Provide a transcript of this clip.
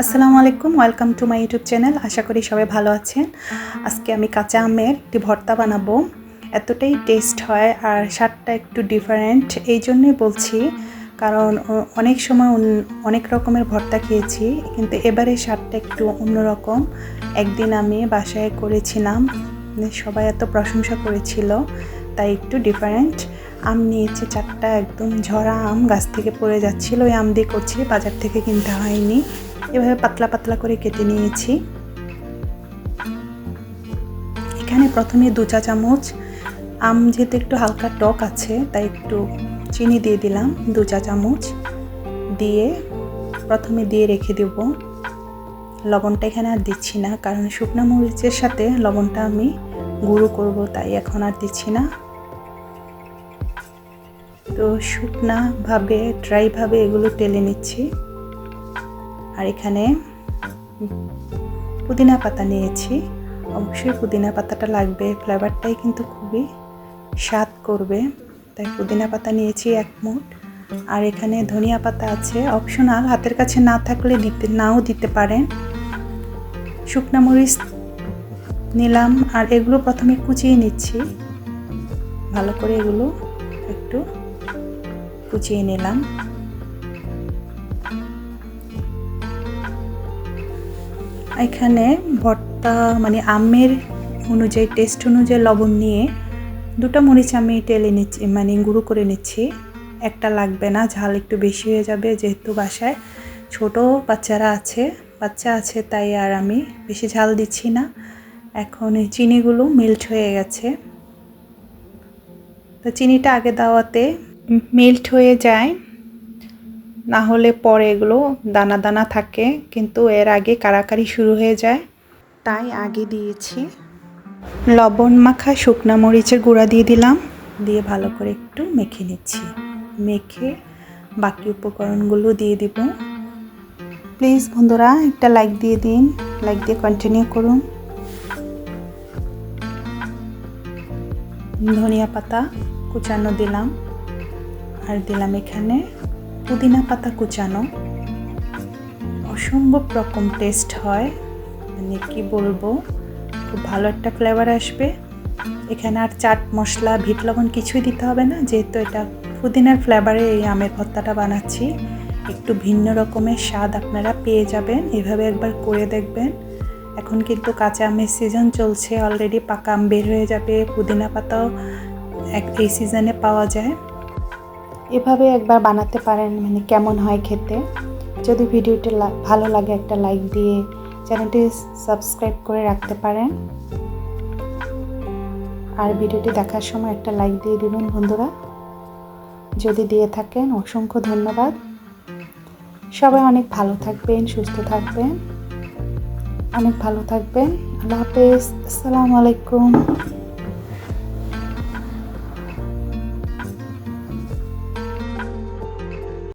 আসসালামু আলাইকুম, welcome to my YouTube channel. আশা করি সবাই ভালো আছেন। আজকে আমি কাঁচা আমের একটি ভর্তা বানাবো। এতটাই টেস্ট হয় আর স্বাদটা একটু ডিফারেন্ট এই জন্যই বলছি, কারণ অনেক সময় অনেক রকমের ভর্তা খেয়েছি, কিন্তু এবারে স্বাদটা একটু অন্যরকম। একদিন আমি বাসায় করেছিলাম, সবাই এত প্রশংসা করেছিল, তাই একটু ডিফারেন্ট আম নিয়েছি, চারটা একদম ঝরা আম গাছ থেকে পড়ে যাচ্ছিল, ওই আম দিয়ে করছি, বাজার থেকে কিনতে হয়নি। এভাবে পাতলা পাতলা করে কেটে নিয়েছি। এখানে প্রথমে দু চা চামচ, আম যেহেতু একটু হালকা টক আছে, তাই একটু চিনি দিয়ে দিলাম, দু চা চামচ। দিয়ে প্রথমে দিয়ে রেখে দেব। লবণটা এখানে আর দিচ্ছি না, কারণ শুকনো মরিচের সাথে লবণটা আমি গুঁড়ো করব, তাই এখন আর দিচ্ছি না। তো শুকনাভাবে ড্রাইভাবে এগুলো টেলে নিচ্ছি। আর এখানে পুদিনা পাতা নিয়েছি। অবশ্যই পুদিনা পাতাটা লাগবে, ফ্লেভারটাই কিন্তু খুবই স্বাদ করবে। তাই পুদিনা পাতা নিয়েছি এক মুঠ। আর এখানে ধনিয়া পাতা আছে অপশনাল হাতের কাছে না থাকলে দিতে, নাও দিতে পারেন। শুকনা মরিচ নিলাম, আর এগুলো প্রথমে কুচিয়ে নিচ্ছি। ভালো করে এগুলো একটু কুচিয়ে নিলাম। এখানে ভর্তা মানে আমের অনুযায়ী টেস্ট অনুযায়ী লবণ নিয়ে দুটো মরিচ আমি টেলে নিচ্ছি মানে গুঁড়ো করে নিচ্ছি। একটা লাগবে না, ঝাল একটু বেশি হয়ে যাবে যেহেতু বাসায় ছোট বাচ্চারা আছে। বাচ্চা আছে তাই আর আমি বেশি ঝাল দিচ্ছি না। এখন এই চিনিগুলো মেল্ট হয়ে গেছে। তো চিনিটা আগে দেওয়াতে মেল্ট হয়ে যায়। না হলে পরে এগুলো দানা দানা থাকে, কিন্তু এর আগে কারাকারি শুরু হয়ে যায়। তাই আগে দিয়েছি। লবণ মাখা শুকনা মরিচের গুঁড়া দিয়ে দিলাম। দিয়ে ভালো করে একটু মেখে নিচ্ছি। মেখে বাকি উপকরণগুলো দিয়ে দিব। প্লিজ বন্ধুরা, একটা লাইক দিয়ে দিন। লাইক দিয়ে কন্টিনিউ করুন। ধনিয়া পাতা কুচানো দিলাম। আর দিলাম এখানে। পুদিনা পাতা কুচানো। অসম্ভব রকম টেস্ট হয়। মানে কি বলব? খুব ভালো একটা ফ্লেভার আসবে। এখানে আর চাট মশলা ভিট লবণ কিছুই দিতে হবে না। যেহেতু এটা পুদিনার ফ্লেভারে এই আমের ভর্তাটা বানাচ্ছি। একটু ভিন্ন রকমের স্বাদ আপনারা পেয়ে যাবেন। এভাবে একবার করে দেখবেন। এখন কিন্তু কাঁচা আমের সিজন চলছে। অলরেডি পাকা আম বের হয়ে যাবে। পুদিনা পাতাও এক, এই সিজনে পাওয়া যায়। এভাবে একবার বানাতে পারেন মানে কেমন হয় খেতে। যদি ভিডিওটি ভালো লাগে একটা লাইক দিয়ে চ্যানেলটি সাবস্ক্রাইব করে রাখতে পারেন। আর ভিডিওটি দেখার সময় একটা লাইক দিয়ে দিবেন বন্ধুরা। যদি দিয়ে থাকেন, অসংখ্য ধন্যবাদ। সবাই অনেক ভালো থাকবেন, সুস্থ থাকবেন। অনেক ভালো থাকবেন। আল্লাহ হাফেজ। আসসালামু আলাইকুম।